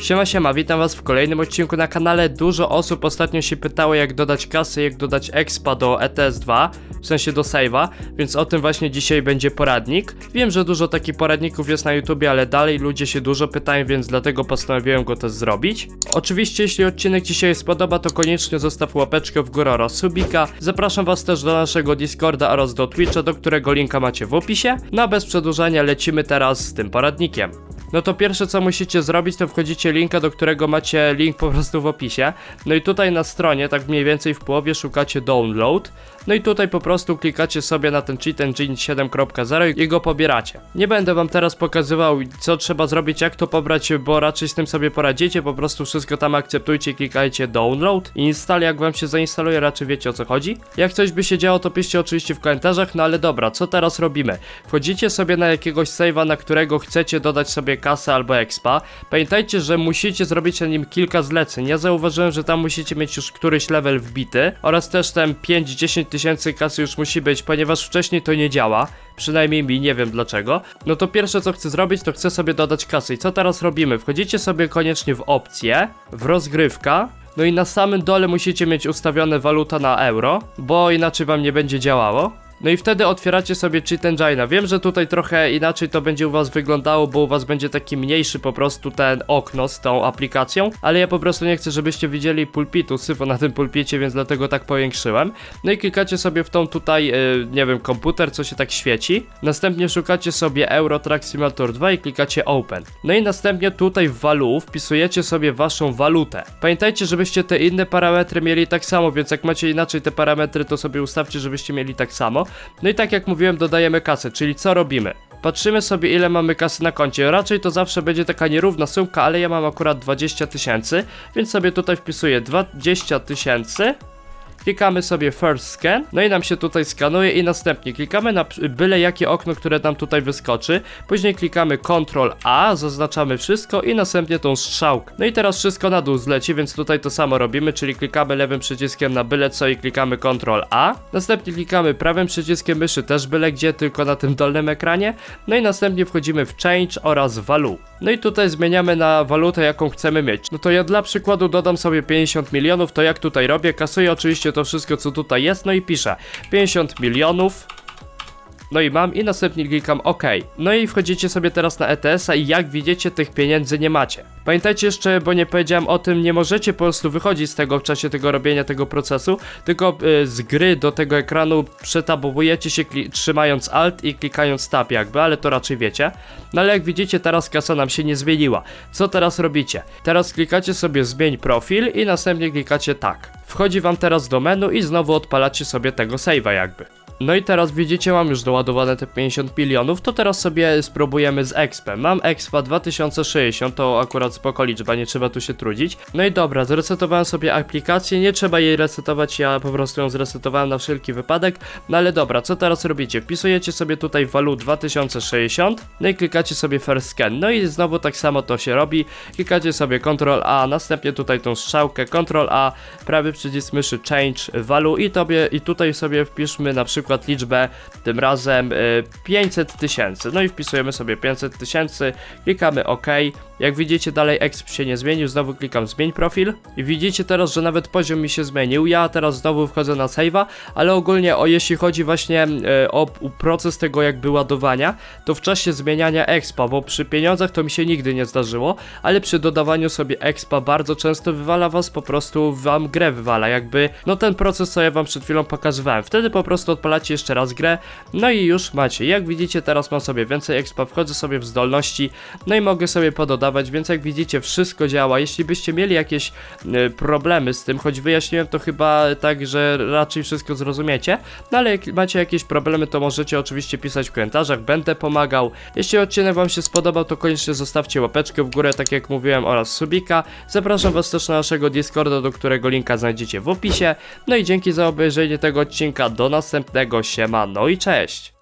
Siema siema, witam was w kolejnym odcinku na kanale. Dużo osób ostatnio się pytało jak dodać kasę, jak dodać expa do ETS2, w sensie do save'a, więc o tym właśnie dzisiaj będzie poradnik. Wiem, że dużo takich poradników jest na YouTubie, ale dalej ludzie się dużo pytają, więc dlatego postanowiłem go też zrobić. Oczywiście jeśli odcinek ci się spodoba, to koniecznie zostaw łapeczkę w górę oraz subika. Zapraszam was też do naszego Discorda oraz do Twitcha, do którego linka macie w opisie. No a bez przedłużania lecimy teraz z tym poradnikiem. No to pierwsze co musicie zrobić to wchodzicie linka, do którego macie link po prostu w opisie. No i tutaj na stronie, tak mniej więcej w połowie szukacie download. No i tutaj po prostu klikacie sobie na ten Cheat Engine 7.0 i go pobieracie. Nie będę wam teraz pokazywał co trzeba zrobić, jak to pobrać, bo raczej z tym sobie poradzicie, po prostu wszystko tam akceptujcie, klikajcie download. Install jak wam się zainstaluje, raczej wiecie o co chodzi. Jak coś by się działo, to piszcie oczywiście w komentarzach, no ale dobra, co teraz robimy? Wchodzicie sobie na jakiegoś save'a, na którego chcecie dodać sobie kasę albo expa. Pamiętajcie, że musicie zrobić na nim kilka zleceń. Ja zauważyłem, że tam musicie mieć już któryś level wbity oraz też ten 5-10 tysięcy kasy już musi być, ponieważ wcześniej to nie działa. Przynajmniej mi, nie wiem dlaczego. No to pierwsze co chcę zrobić, to chcę sobie dodać kasy. I co teraz robimy? Wchodzicie sobie koniecznie w opcje, w rozgrywka, no i na samym dole musicie mieć ustawione waluta na euro, bo inaczej wam nie będzie działało. No i wtedy otwieracie sobie Cheat Engine'a. Wiem, że tutaj trochę inaczej to będzie u was wyglądało, bo u was będzie taki mniejszy po prostu ten okno z tą aplikacją, ale ja po prostu nie chcę, żebyście widzieli pulpitu, syfo na tym pulpicie, więc dlatego tak powiększyłem. No i klikacie sobie w tą tutaj, yy, nie wiem, komputer, co się tak świeci. Następnie szukacie sobie Euro Truck Simulator 2 i klikacie Open. No i następnie tutaj w value wpisujecie sobie waszą walutę. Pamiętajcie, żebyście te inne parametry mieli tak samo, więc jak macie inaczej te parametry, to sobie ustawcie, żebyście mieli tak samo. No i tak jak mówiłem, dodajemy kasę, czyli co robimy? Patrzymy sobie ile mamy kasy na koncie. Raczej to zawsze będzie taka nierówna sumka, ale ja mam akurat 20 tysięcy, więc sobie tutaj wpisuję 20 tysięcy. Klikamy sobie first scan, no i nam się tutaj skanuje i następnie klikamy na byle jakie okno, które nam tutaj wyskoczy. Później klikamy Ctrl A, zaznaczamy wszystko i następnie tą strzałkę. No i teraz wszystko na dół zleci, więc tutaj to samo robimy, czyli klikamy lewym przyciskiem na byle co i klikamy Ctrl A. Następnie klikamy prawym przyciskiem myszy też byle gdzie, tylko na tym dolnym ekranie. No i następnie wchodzimy w Change oraz Value. No i tutaj zmieniamy na walutę, jaką chcemy mieć. No to ja dla przykładu dodam sobie 50 milionów, to jak tutaj robię, kasuję oczywiście to wszystko, co tutaj jest, no i piszę 50 milionów. No i mam i następnie klikam OK. No i wchodzicie sobie teraz na ETS-a i jak widzicie tych pieniędzy nie macie. Pamiętajcie jeszcze, bo nie powiedziałem o tym, nie możecie po prostu wychodzić z tego w czasie tego robienia tego procesu, tylko y, z gry do tego ekranu przetabowujecie się trzymając Alt i klikając Tab jakby, ale to raczej wiecie. No ale jak widzicie teraz kasa nam się nie zmieniła. Co teraz robicie? Teraz klikacie sobie zmień profil i następnie klikacie tak. Wchodzi wam teraz do menu i znowu odpalacie sobie tego save'a jakby. No i teraz widzicie, mam już doładowane te 50 milionów, to teraz sobie spróbujemy z expem. Mam expa 2060, to akurat spoko liczba, nie trzeba tu się trudzić. No i dobra, zresetowałem sobie aplikację, nie trzeba jej resetować, ja po prostu ją zresetowałem na wszelki wypadek. No ale dobra, co teraz robicie? Wpisujecie sobie tutaj walu 2060, no i klikacie sobie first scan. No i znowu tak samo to się robi. Klikacie sobie Ctrl A, następnie tutaj tą strzałkę Ctrl A, prawy przycisk myszy change value i tobie i tutaj sobie wpiszmy na przykład liczbę tym razem y, 500 tysięcy. No i wpisujemy sobie 500 tysięcy, klikamy OK. Jak widzicie dalej exp się nie zmienił, znowu klikam zmień profil i widzicie teraz, że nawet poziom mi się zmienił. Ja teraz znowu wchodzę na save'a, ale ogólnie o jeśli chodzi właśnie e, o proces tego jakby ładowania, to w czasie zmieniania expa, bo przy pieniądzach to mi się nigdy nie zdarzyło, ale przy dodawaniu sobie expa bardzo często wywala was po prostu wam grę wywala, jakby no ten proces co ja wam przed chwilą pokazywałem. Wtedy po prostu odpalacie jeszcze raz grę, no i już macie. Jak widzicie teraz mam sobie więcej expa, wchodzę sobie w zdolności, no i mogę sobie pododawać, więc jak widzicie wszystko działa. Jeśli byście mieli jakieś e, problemy z tym, choć wyjaśniłem to chyba tak, że raczej wszystko zrozumiecie, no ale jak macie jakieś problemy, to możecie oczywiście pisać w komentarzach, będę pomagał. Jeśli odcinek wam się spodobał, to koniecznie zostawcie łapeczkę w górę, tak jak mówiłem, oraz subika. Zapraszam was też na naszego Discorda, do którego linka znajdziecie w opisie. No i dzięki za obejrzenie tego odcinka, do następnego, siema, no i cześć!